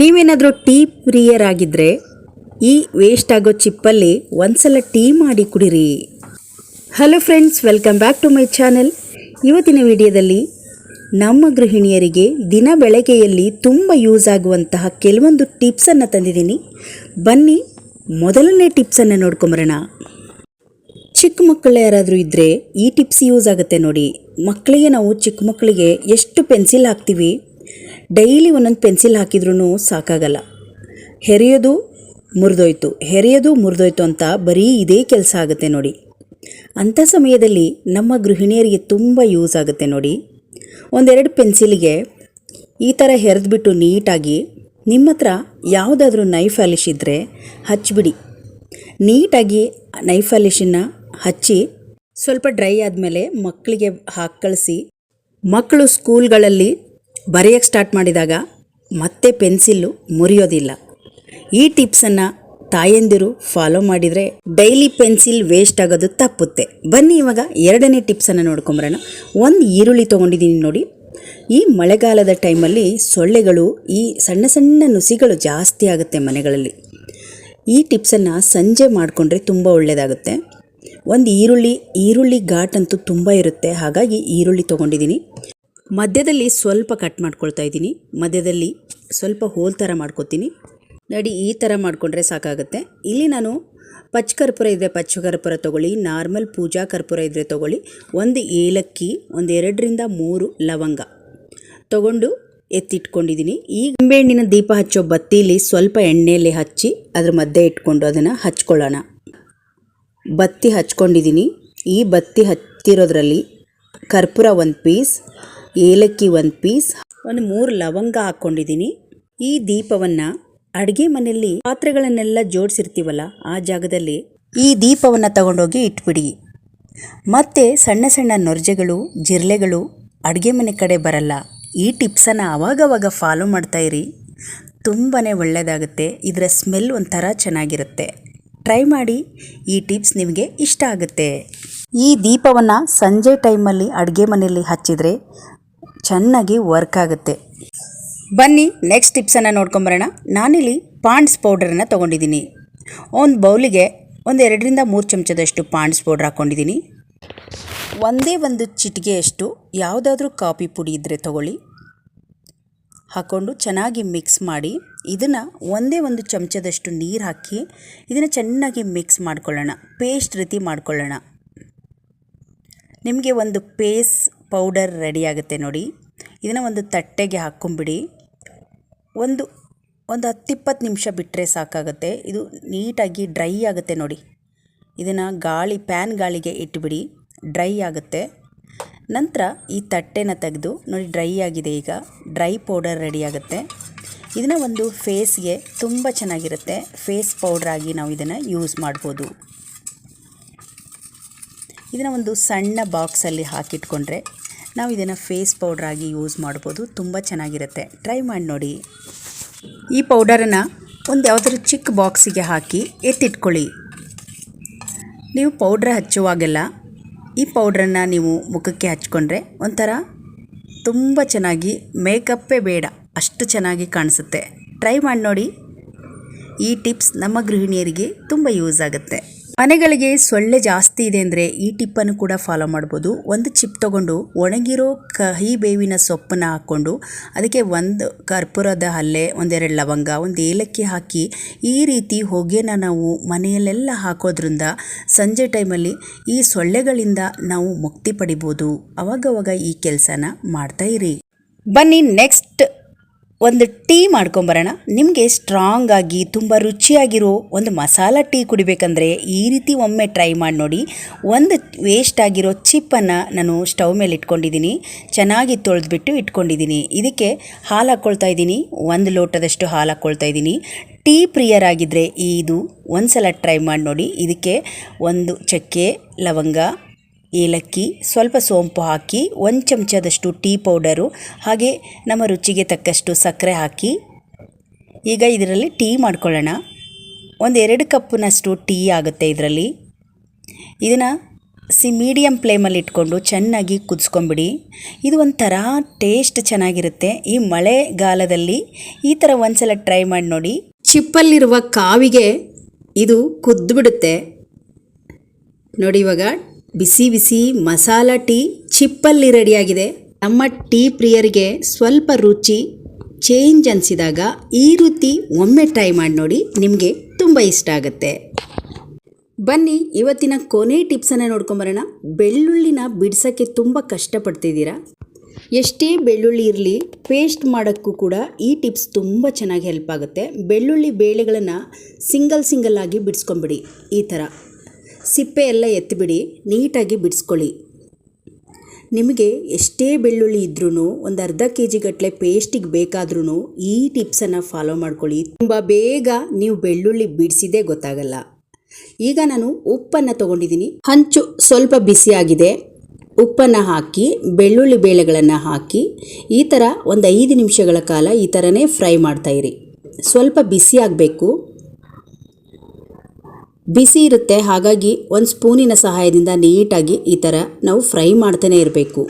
ನೀವೇನಾದರೂ ಟೀ ಪ್ರಿಯರಾಗಿದ್ದರೆ ಈ ವೇಸ್ಟ್ ಆಗೋ ಚಿಪ್ಪಲ್ಲಿ ಒಂದ್ಸಲ ಟೀ ಮಾಡಿ ಕುಡಿರಿ. Hello friends welcome back to my channel ಇವತ್ತಿನ ವಿಡಿಯೋದಲ್ಲಿ ನಮ್ಮ ಗೃಹಿಣಿಯರಿಗೆ ದಿನ ಬೆಳಗ್ಗೆಯಲ್ಲಿ ತುಂಬ ಯೂಸ್ ಆಗುವಂತಹ ಕೆಲವೊಂದು ಟಿಪ್ಸನ್ನು ತಂದಿದ್ದೀನಿ. ಬನ್ನಿ, ಮೊದಲನೇ ಟಿಪ್ಸನ್ನು ನೋಡ್ಕೊಂಬರೋಣ. ಚಿಕ್ಕ ಮಕ್ಕಳು ಯಾರಾದರೂ ಇದ್ದರೆ ಈ ಟಿಪ್ಸ್ ಯೂಸ್ ಆಗುತ್ತೆ ನೋಡಿ. ಮಕ್ಕಳಿಗೆ ನಾವು ಚಿಕ್ಕ ಮಕ್ಕಳಿಗೆ ಎಷ್ಟು ಪೆನ್ಸಿಲ್ ಹಾಕ್ತೀವಿ? ಡೈಲಿ ಒಂದೊಂದು ಪೆನ್ಸಿಲ್ ಹಾಕಿದ್ರೂ ಸಾಕಾಗಲ್ಲ. ಹೆರೆಯೋದು ಮುರಿದೋಯ್ತು ಹೆರೆಯೋದು ಮುರಿದೋಯ್ತು ಅಂತ ಬರೀ ಇದೇ ಕೆಲಸ ಆಗುತ್ತೆ ನೋಡಿ. ಅಂಥ ಸಮಯದಲ್ಲಿ ನಮ್ಮ ಗೃಹಿಣಿಯರಿಗೆ ತುಂಬ ಯೂಸ್ ಆಗುತ್ತೆ ನೋಡಿ. ಒಂದೆರಡು ಪೆನ್ಸಿಲಿಗೆ ಈ ಥರ ಹೆರೆದ್ಬಿಟ್ಟು ನೀಟಾಗಿ ನಿಮ್ಮ ಹತ್ರ ಯಾವುದಾದ್ರೂ ನೈಫ್ ಅಲಿಶ್ ಇದ್ದರೆ ಹಚ್ಚಿಬಿಡಿ ನೀಟಾಗಿ ನೈಫ್ ಅಲಿಶನ್ನು ಹಚ್ಚಿ ಸ್ವಲ್ಪ ಡ್ರೈ ಆದಮೇಲೆ ಮಕ್ಕಳಿಗೆ ಹಾಕಿ ಕಳಿಸಿ. ಮಕ್ಕಳು ಸ್ಕೂಲ್ಗಳಲ್ಲಿ ಬರೆಯೋಕ್ಕೆ ಸ್ಟಾರ್ಟ್ ಮಾಡಿದಾಗ ಮತ್ತೆ ಪೆನ್ಸಿಲ್ಲು ಮುರಿಯೋದಿಲ್ಲ. ಈ ಟಿಪ್ಸನ್ನು ತಾಯಂದಿರು ಫಾಲೋ ಮಾಡಿದರೆ ಡೈಲಿ ಪೆನ್ಸಿಲ್ ವೇಸ್ಟ್ ಆಗೋದು ತಪ್ಪುತ್ತೆ. ಬನ್ನಿ ಇವಾಗ ಎರಡನೇ ಟಿಪ್ಸನ್ನು ನೋಡ್ಕೊಂಬರೋಣ. ಒಂದು ಈರುಳ್ಳಿ ತೊಗೊಂಡಿದ್ದೀನಿ ನೋಡಿ. ಈ ಮಳೆಗಾಲದ ಟೈಮಲ್ಲಿ ಸೊಳ್ಳೆಗಳು, ಈ ಸಣ್ಣ ಸಣ್ಣ ನುಸಿಗಳು ಜಾಸ್ತಿ ಆಗುತ್ತೆ ಮನೆಗಳಲ್ಲಿ. ಈ ಟಿಪ್ಸನ್ನು ಸಂಜೆ ಮಾಡಿಕೊಂಡ್ರೆ ತುಂಬ ಒಳ್ಳೆಯದಾಗುತ್ತೆ ಒಂದು ಈರುಳ್ಳಿ ಈರುಳ್ಳಿ ಘಾಟ್ ಅಂತೂ ತುಂಬ ಇರುತ್ತೆ. ಹಾಗಾಗಿ ಈರುಳ್ಳಿ ತೊಗೊಂಡಿದ್ದೀನಿ. ಮಧ್ಯದಲ್ಲಿ ಸ್ವಲ್ಪ ಕಟ್ ಮಾಡ್ಕೊಳ್ತಾ ಇದ್ದೀನಿ. ಮಧ್ಯದಲ್ಲಿ ಸ್ವಲ್ಪ ಹೋಲ್ ಥರ ಮಾಡ್ಕೊತೀನಿ. ನಡಿ, ಈ ಥರ ಮಾಡಿಕೊಂಡ್ರೆ ಸಾಕಾಗುತ್ತೆ. ಇಲ್ಲಿ ನಾನು ಪಚ್ಚ ಕರ್ಪೂರ ಇದ್ದರೆ ಪಚ್ಚ ಕರ್ಪೂರ ತೊಗೊಳ್ಳಿ ನಾರ್ಮಲ್ ಪೂಜಾ ಕರ್ಪೂರ ಇದ್ದರೆ ತೊಗೊಳ್ಳಿ, ಒಂದು ಏಲಕ್ಕಿ, ಒಂದು ಎರಡರಿಂದ ಮೂರು ಲವಂಗ ತಗೊಂಡು ಎತ್ತಿಟ್ಕೊಂಡಿದ್ದೀನಿ. ಈ ನಿಂಬೆಹಣ್ಣಿನ ದೀಪ ಹಚ್ಚೋ ಬತ್ತಿಲಿ ಸ್ವಲ್ಪ ಎಣ್ಣೆಯಲ್ಲಿ ಹಚ್ಚಿ ಅದ್ರ ಮಧ್ಯೆ ಇಟ್ಕೊಂಡು ಅದನ್ನು ಹಚ್ಕೊಳ್ಳೋಣ. ಬತ್ತಿ ಹಚ್ಕೊಂಡಿದ್ದೀನಿ. ಈ ಬತ್ತಿ ಹತ್ತಿರೋದ್ರಲ್ಲಿ ಕರ್ಪೂರ ಒಂದು ಪೀಸ್ ಏಲಕ್ಕಿ ಒಂದು ಪೀಸ್, ಒಂದು ಮೂರು ಲವಂಗ ಹಾಕ್ಕೊಂಡಿದ್ದೀನಿ ಈ ದೀಪವನ್ನು ಅಡುಗೆ ಮನೆಯಲ್ಲಿ ಪಾತ್ರೆಗಳನ್ನೆಲ್ಲ ಜೋಡಿಸಿರ್ತೀವಲ್ಲ, ಆ ಜಾಗದಲ್ಲಿ ಈ ದೀಪವನ್ನು ತಗೊಂಡೋಗಿ ಇಟ್ಬಿಡಿ. ಮತ್ತು ಸಣ್ಣ ಸಣ್ಣ ನೊರ್ಜೆಗಳು, ಜಿರ್ಲೆಗಳು ಅಡುಗೆ ಮನೆ ಕಡೆ ಬರಲ್ಲ. ಈ ಟಿಪ್ಸನ್ನು ಆವಾಗವಾಗ ಫಾಲೋ ಮಾಡ್ತಾ ಇರಿ. ತುಂಬಾ ಒಳ್ಳೆಯದಾಗುತ್ತೆ ಇದರ ಸ್ಮೆಲ್ ಒಂಥರ ಚೆನ್ನಾಗಿರುತ್ತೆ. ಟ್ರೈ ಮಾಡಿ. ಈ ಟಿಪ್ಸ್ ನಿಮಗೆ ಇಷ್ಟ ಆಗುತ್ತೆ. ಈ ದೀಪವನ್ನು ಸಂಜೆ ಟೈಮಲ್ಲಿ ಅಡುಗೆ ಮನೆಯಲ್ಲಿ ಹಚ್ಚಿದರೆ ಚೆನ್ನಾಗಿ ವರ್ಕ್ ಆಗುತ್ತೆ. ಬನ್ನಿ ನೆಕ್ಸ್ಟ್ ಟಿಪ್ಸನ್ನು ನೋಡ್ಕೊಂಬರೋಣ. ನಾನಿಲ್ಲಿ ಪಾಂಡ್ಸ್ ಪೌಡರನ್ನು ತೊಗೊಂಡಿದ್ದೀನಿ. ಒಂದು ಬೌಲಿಗೆ ಒಂದು ಎರಡರಿಂದ ಮೂರು ಚಮಚದಷ್ಟು ಪಾಂಡ್ಸ್ ಪೌಡ್ರ್ ಹಾಕ್ಕೊಂಡಿದ್ದೀನಿ ಒಂದೇ ಒಂದು ಚಿಟಿಗೆಯಷ್ಟು ಯಾವುದಾದ್ರೂ ಕಾಫಿ ಪುಡಿ ಇದ್ದರೆ ತಗೊಳ್ಳಿ. ಹಾಕ್ಕೊಂಡು ಚೆನ್ನಾಗಿ ಮಿಕ್ಸ್ ಮಾಡಿ, ಇದನ್ನು ಒಂದೇ ಒಂದು ಚಮಚದಷ್ಟು ನೀರು ಹಾಕಿ ಇದನ್ನು ಚೆನ್ನಾಗಿ ಮಿಕ್ಸ್ ಮಾಡ್ಕೊಳ್ಳೋಣ. ಪೇಸ್ಟ್ ರೀತಿ ಮಾಡ್ಕೊಳ್ಳೋಣ. ನಿಮಗೆ ಒಂದು ಪೇಸ್ ಪೌಡರ್ ರೆಡಿಯಾಗುತ್ತೆ ನೋಡಿ. ಇದನ್ನು ಒಂದು ತಟ್ಟೆಗೆ ಹಾಕ್ಕೊಂಬಿಡಿ ಒಂದು ಒಂದು ಹತ್ತಿಪ್ಪತ್ತು ನಿಮಿಷ ಬಿಟ್ಟರೆ ಸಾಕಾಗುತ್ತೆ. ಇದು ನೀಟಾಗಿ ಡ್ರೈ ಆಗುತ್ತೆ ನೋಡಿ. ಇದನ್ನು ಗಾಳಿ, ಪ್ಯಾನ್ ಗಾಳಿಗೆ ಇಟ್ಬಿಡಿ. ಡ್ರೈ ಆಗುತ್ತೆ. ನಂತರ ಈ ತಟ್ಟೆನ ತೆಗೆದು ನೋಡಿ ಡ್ರೈ ಆಗಿದೆ ಈಗ. ಡ್ರೈ ಪೌಡರ್ ರೆಡಿ ಆಗುತ್ತೆ. ಇದನ್ನು ಒಂದು ಫೇಸ್ಗೆ ತುಂಬ ಚೆನ್ನಾಗಿರುತ್ತೆ. ಫೇಸ್ ಪೌಡ್ರಾಗಿ ನಾವು ಇದನ್ನು ಯೂಸ್ ಮಾಡ್ಬೋದು. ಇದನ್ನು ಒಂದು ಸಣ್ಣ ಬಾಕ್ಸಲ್ಲಿ ಹಾಕಿಟ್ಕೊಂಡ್ರೆ ನಾವು ಇದನ್ನು ಫೇಸ್ ಪೌಡ್ರಾಗಿ ಯೂಸ್ ಮಾಡ್ಬೋದು. ತುಂಬ ಚೆನ್ನಾಗಿರುತ್ತೆ. ಟ್ರೈ ಮಾಡಿ ನೋಡಿ. ಈ ಪೌಡರನ್ನು ಒಂದು ಯಾವುದಾದ್ರು ಚಿಕ್ಕ ಬಾಕ್ಸಿಗೆ ಹಾಕಿ ಎತ್ತಿಟ್ಕೊಳ್ಳಿ. ನೀವು ಪೌಡ್ರ್ ಹಚ್ಚುವಾಗೆಲ್ಲ ಈ ಪೌಡ್ರನ್ನು ನೀವು ಮುಖಕ್ಕೆ ಹಚ್ಕೊಂಡ್ರೆ ಒಂಥರ ತುಂಬ ಚೆನ್ನಾಗಿ ಮೇಕಪ್ಪೇ ಬೇಡ. ಅಷ್ಟು ಚೆನ್ನಾಗಿ ಕಾಣಿಸುತ್ತೆ. ಟ್ರೈ ಮಾಡಿ ನೋಡಿ. ಈ ಟಿಪ್ಸ್ ನಮ್ಮ ಗೃಹಿಣಿಯರಿಗೆ ತುಂಬ ಯೂಸ್ ಆಗುತ್ತೆ. ಮನೆಗಳಿಗೆ ಸೊಳ್ಳೆ ಜಾಸ್ತಿ ಇದೆ ಅಂದರೆ ಈ ಟಿಪ್ಪನ್ನು ಕೂಡ ಫಾಲೋ ಮಾಡ್ಬೋದು. ಒಂದು ಚಿಪ್ ತಗೊಂಡು ಒಣಗಿರೋ ಕಹಿ ಬೇವಿನ ಸೊಪ್ಪನ್ನು ಹಾಕ್ಕೊಂಡು ಅದಕ್ಕೆ ಒಂದು ಕರ್ಪೂರದ ಹಲ್ಲೆ, ಒಂದೆರಡು ಲವಂಗ, ಒಂದು ಏಲಕ್ಕಿ ಹಾಕಿ ಈ ರೀತಿ ಹೊಗೆನ ನಾವು ಮನೆಯಲ್ಲೆಲ್ಲ ಹಾಕೋದ್ರಿಂದ ಸಂಜೆ ಟೈಮಲ್ಲಿ ಈ ಸೊಳ್ಳೆಗಳಿಂದ ನಾವು ಮುಕ್ತಿ ಪಡಿಬೋದು. ಅವಾಗವಾಗ ಈ ಕೆಲಸನ ಮಾಡ್ತಾ ಇರಿ. ಬನ್ನಿ ನೆಕ್ಸ್ಟ್ ಒಂದು ಟೀ ಮಾಡ್ಕೊಂಬರೋಣ. ನಿಮಗೆ ಸ್ಟ್ರಾಂಗ್ ಆಗಿ, ತುಂಬ ರುಚಿಯಾಗಿರೋ ಒಂದು ಮಸಾಲ ಟೀ ಕುಡಿಬೇಕಂದ್ರೆ ಈ ರೀತಿ ಒಮ್ಮೆ ಟ್ರೈ ಮಾಡಿ ನೋಡಿ. ಒಂದು ವೇಸ್ಟ್ ಆಗಿರೋ ಚಿಪ್ಪನ್ನು ನಾನು ಸ್ಟವ್ ಮೇಲೆ ಇಟ್ಕೊಂಡಿದ್ದೀನಿ. ಚೆನ್ನಾಗಿ ತೊಳೆದ್ಬಿಟ್ಟು ಇಟ್ಕೊಂಡಿದ್ದೀನಿ. ಇದಕ್ಕೆ ಹಾಲು ಹಾಕ್ಕೊಳ್ತಾ ಇದ್ದೀನಿ. ಒಂದು ಲೋಟದಷ್ಟು ಹಾಲು ಹಾಕ್ಕೊಳ್ತಾ ಇದ್ದೀನಿ. ಟೀ ಪ್ರಿಯರಾಗಿದ್ದರೆ ಇದು ಒಂದು ಸಲ ಟ್ರೈ ಮಾಡಿ ನೋಡಿ. ಇದಕ್ಕೆ ಒಂದು ಚಕ್ಕೆ, ಲವಂಗ ಏಲಕ್ಕಿ, ಸ್ವಲ್ಪ ಸೋಂಪು ಹಾಕಿ, ಒಂದು ಚಮಚದಷ್ಟು ಟೀ ಪೌಡರು, ಹಾಗೆ ನಮ್ಮ ರುಚಿಗೆ ತಕ್ಕಷ್ಟು ಸಕ್ಕರೆ ಹಾಕಿ, ಈಗ ಇದರಲ್ಲಿ ಟೀ ಮಾಡ್ಕೊಳ್ಳೋಣ. ಒಂದು ಎರಡು ಕಪ್ಪಿನಷ್ಟು ಟೀ ಆಗುತ್ತೆ ಇದರಲ್ಲಿ. ಇದನ್ನು ಸಿ ಮೀಡಿಯಮ್ ಫ್ಲೇಮಲ್ಲಿ ಇಟ್ಕೊಂಡು ಚೆನ್ನಾಗಿ ಕುದಿಸ್ಕೊಂಬಿಡಿ. ಇದು ಒಂಥರ ಟೇಸ್ಟ್ ಚೆನ್ನಾಗಿರುತ್ತೆ. ಈ ಮಳೆಗಾಲದಲ್ಲಿ ಈ ಥರ ಒಂದ್ಸಲ ಟ್ರೈ ಮಾಡಿ ನೋಡಿ. ಚಿಪ್ಪಲ್ಲಿರುವ ಕಾವಿಗೆ ಇದು ಕುದ್ದುಬಿಡುತ್ತೆ. ನೋಡಿ ಇವಾಗ ಬಿಸಿ ಬಿಸಿ ಮಸಾಲ ಟೀ ಚಿಪ್ಪಲ್ಲಿ ರೆಡಿಯಾಗಿದೆ. ನಮ್ಮ ಟೀ ಪ್ರಿಯರಿಗೆ ಸ್ವಲ್ಪ ರುಚಿ, ಚೇಂಜ್ ಅನಿಸಿದಾಗ ಈ ರೀತಿ ಒಮ್ಮೆ ಟ್ರೈ ಮಾಡಿ ನೋಡಿ ನಿಮಗೆ ತುಂಬ ಇಷ್ಟ ಆಗುತ್ತೆ. ಬನ್ನಿ, ಇವತ್ತಿನ ಕೊನೆ ಟಿಪ್ಸನ್ನು ನೋಡ್ಕೊಂಬರೋಣ. ಬೆಳ್ಳುಳ್ಳಿನ ಬಿಡ್ಸೋಕ್ಕೆ ತುಂಬ ಕಷ್ಟಪಡ್ತಿದ್ದೀರಾ? ಎಷ್ಟೇ ಬೆಳ್ಳುಳ್ಳಿ ಇರಲಿ, ಪೇಸ್ಟ್ ಮಾಡೋಕ್ಕೂ ಕೂಡ ಈ ಟಿಪ್ಸ್ ತುಂಬ ಚೆನ್ನಾಗಿ ಹೆಲ್ಪ್ ಆಗುತ್ತೆ. ಬೆಳ್ಳುಳ್ಳಿ ಬೇಳೆಗಳನ್ನು ಸಿಂಗಲ್ ಸಿಂಗಲ್ ಆಗಿ ಬಿಡಿಸ್ಕೊಂಬಿಡಿ. ಈ ಥರ. ಸಿಪ್ಪೆ ಎಲ್ಲ ಎತ್ತಿಬಿಡಿ, ನೀಟಾಗಿ ಬಿಡಿಸ್ಕೊಳ್ಳಿ. ನಿಮಗೆ ಎಷ್ಟೇ ಬೆಳ್ಳುಳ್ಳಿ ಇದ್ರೂ ಒಂದು ಅರ್ಧ ಕೆ ಜಿ ಗಟ್ಟಲೆ ಪೇಸ್ಟಿಗೆ ಬೇಕಾದ್ರೂ ಈ ಟಿಪ್ಸನ್ನು ಫಾಲೋ ಮಾಡ್ಕೊಳ್ಳಿ. ತುಂಬ ಬೇಗ ನೀವು ಬೆಳ್ಳುಳ್ಳಿ ಬಿಡಿಸಿದೇ ಗೊತ್ತಾಗಲ್ಲ. ಈಗ ನಾನು ಉಪ್ಪನ್ನು ತಗೊಂಡಿದ್ದೀನಿ. ಹಂಚು ಸ್ವಲ್ಪ ಬಿಸಿಯಾಗಿದೆ ಉಪ್ಪನ್ನು ಹಾಕಿ, ಬೆಳ್ಳುಳ್ಳಿ ಬೇಳೆಗಳನ್ನು ಹಾಕಿ, ಈ ಥರ ಒಂದು ಐದು ನಿಮಿಷಗಳ ಕಾಲ ಈ ಥರನೇ ಫ್ರೈ ಮಾಡ್ತಾಯಿರಿ ಸ್ವಲ್ಪ ಬಿಸಿ ಆಗಬೇಕು. ಬಿಸಿ ಇರುತ್ತೆ, ಹಾಗಾಗಿ ಒಂದು ಸ್ಪೂನಿನ ಸಹಾಯದಿಂದ ನೀಟಾಗಿ ಈ ಥರ ನಾವು ಫ್ರೈ ಮಾಡ್ತಾನೆ ಇರಬೇಕು.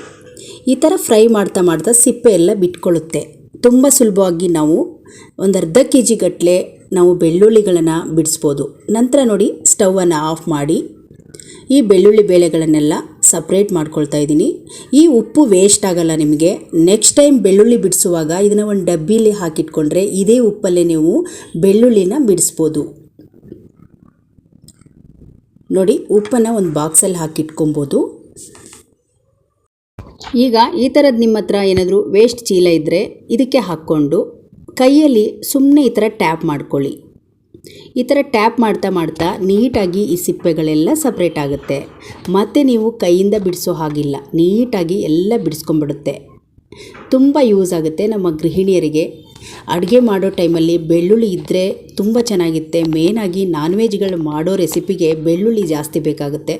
ಈ ಥರ ಫ್ರೈ ಮಾಡ್ತಾ ಮಾಡ್ತಾ ಸಿಪ್ಪೆ ಎಲ್ಲ ಬಿಟ್ಕೊಳ್ಳುತ್ತೆ. ತುಂಬ ಸುಲಭವಾಗಿ ನಾವು ಒಂದು ಅರ್ಧ ಕೆ ಜಿ ಗಟ್ಟಲೆ ನಾವು ಬೆಳ್ಳುಳ್ಳಿಗಳನ್ನು ಬಿಡಿಸ್ಬೋದು. ನಂತರ ನೋಡಿ ಸ್ಟವನ್ನು ಆಫ್ ಮಾಡಿ ಈ ಬೆಳ್ಳುಳ್ಳಿ ಬೇಳೆಗಳನ್ನೆಲ್ಲ ಸಪ್ರೇಟ್ ಮಾಡ್ಕೊಳ್ತಾ ಇದ್ದೀನಿ. ಈ ಉಪ್ಪು ವೇಸ್ಟ್ ಆಗಲ್ಲ ನಿಮಗೆ. ನೆಕ್ಸ್ಟ್ ಟೈಮ್ ಬೆಳ್ಳುಳ್ಳಿ ಬಿಡಿಸುವಾಗ ಇದನ್ನು ಒಂದು ಡಬ್ಬಿಲಿ ಹಾಕಿಟ್ಕೊಂಡ್ರೆ ಇದೇ ಉಪ್ಪಲ್ಲೇ ನೀವು ಬೆಳ್ಳುಳ್ಳಿನ ಬಿಡಿಸ್ಬೋದು. ನೋಡಿ, ಉಪ್ಪನ್ನು ಒಂದು ಬಾಕ್ಸಲ್ಲಿ ಹಾಕಿಟ್ಕೊಬೋದು. ಈಗ ಈ ಥರದ್ದು ನಿಮ್ಮ ಹತ್ರ ಏನಾದರೂ ವೇಸ್ಟ್ ಚೀಲ ಇದ್ದರೆ ಇದಕ್ಕೆ ಹಾಕ್ಕೊಂಡು ಕೈಯಲ್ಲಿ ಸುಮ್ಮನೆ ಈ ಥರ ಟ್ಯಾಪ್ ಮಾಡ್ಕೊಳ್ಳಿ. ಈ ಥರ ಟ್ಯಾಪ್ ಮಾಡ್ತಾ ಮಾಡ್ತಾ ನೀಟಾಗಿ ಈ ಸಿಪ್ಪೆಗಳೆಲ್ಲ ಸಪ್ರೇಟ್ ಆಗುತ್ತೆ. ಮತ್ತು ನೀವು ಕೈಯಿಂದ ಬಿಡಿಸೋ ಹಾಗಿಲ್ಲ, ನೀಟಾಗಿ ಎಲ್ಲ ಬಿಡಿಸ್ಕೊಂಬಿಡುತ್ತೆ ತುಂಬ ಯೂಸ್ ಆಗುತ್ತೆ ನಮ್ಮ ಗೃಹಿಣಿಯರಿಗೆ. ಅಡುಗೆ ಮಾಡೋ ಟೈಮಲ್ಲಿ ಬೆಳ್ಳುಳ್ಳಿ ಇದ್ದರೆ ತುಂಬ ಚೆನ್ನಾಗಿರುತ್ತೆ. ಮೇನಾಗಿ ನಾನ್ ವೆಜ್ಗಳು ಮಾಡೋ ರೆಸಿಪಿಗೆ ಬೆಳ್ಳುಳ್ಳಿ ಜಾಸ್ತಿ ಬೇಕಾಗುತ್ತೆ.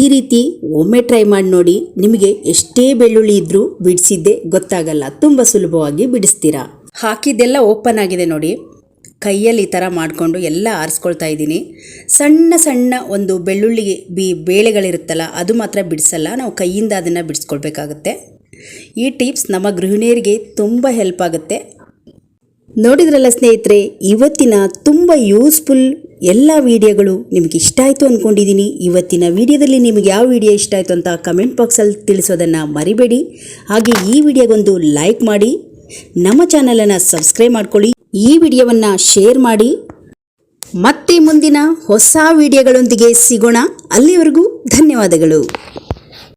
ಈ ರೀತಿ ಒಮ್ಮೆ ಟ್ರೈ ಮಾಡಿ ನೋಡಿ ನಿಮಗೆ ಎಷ್ಟೇ ಬೆಳ್ಳುಳ್ಳಿ ಇದ್ದರೂ ಬಿಡಿಸಿದ್ದೆ ಗೊತ್ತಾಗಲ್ಲ. ತುಂಬ ಸುಲಭವಾಗಿ ಬಿಡಿಸ್ತೀರಾ. ಹಾಕಿದ್ದೆಲ್ಲ ಓಪನ್ ಆಗಿದೆ ನೋಡಿ. ಕೈಯಲ್ಲಿ ಈ ಥರ ಮಾಡಿಕೊಂಡು ಎಲ್ಲ ಆರಿಸ್ಕೊಳ್ತಾ ಇದ್ದೀನಿ. ಸಣ್ಣ ಸಣ್ಣ ಒಂದು ಬೆಳ್ಳುಳ್ಳಿ ಬಿ ಬೇಳೆಗಳಿರುತ್ತಲ್ಲ, ಅದು ಮಾತ್ರ ಬಿಡಿಸಲ್ಲ. ನಾವು ಕೈಯಿಂದ ಅದನ್ನು ಬಿಡಿಸ್ಕೊಳ್ಬೇಕಾಗತ್ತೆ. ಈ ಟಿಪ್ಸ್ ನಮ್ಮ ಗೃಹಿಣಿಯರಿಗೆ ತುಂಬ ಹೆಲ್ಪ್ ಆಗುತ್ತೆ. ನೋಡಿದ್ರಲ್ಲ ಸ್ನೇಹಿತರೆ, ಇವತ್ತಿನ ತುಂಬ ಯೂಸ್ಫುಲ್ ಎಲ್ಲ ವಿಡಿಯೋಗಳು ನಿಮಗೆ ಇಷ್ಟ ಆಯಿತು ಅಂದ್ಕೊಂಡಿದ್ದೀನಿ ಇವತ್ತಿನ ವಿಡಿಯೋದಲ್ಲಿ ನಿಮಗೆ ಯಾವ ವಿಡಿಯೋ ಇಷ್ಟ ಆಯಿತು ಅಂತ ಕಮೆಂಟ್ ಬಾಕ್ಸಲ್ಲಿ ತಿಳಿಸೋದನ್ನು ಮರಿಬೇಡಿ. ಹಾಗೆ ಈ ವಿಡಿಯೋಗೊಂದು ಲೈಕ್ ಮಾಡಿ, ನಮ್ಮ ಚಾನಲನ್ನು ಸಬ್ಸ್ಕ್ರೈಬ್ ಮಾಡ್ಕೊಳ್ಳಿ, ಈ ವಿಡಿಯೋವನ್ನು ಶೇರ್ ಮಾಡಿ. ಮತ್ತೆ ಮುಂದಿನ ಹೊಸ ವಿಡಿಯೋಗಳೊಂದಿಗೆ ಸಿಗೋಣ. ಅಲ್ಲಿವರೆಗೂ ಧನ್ಯವಾದಗಳು.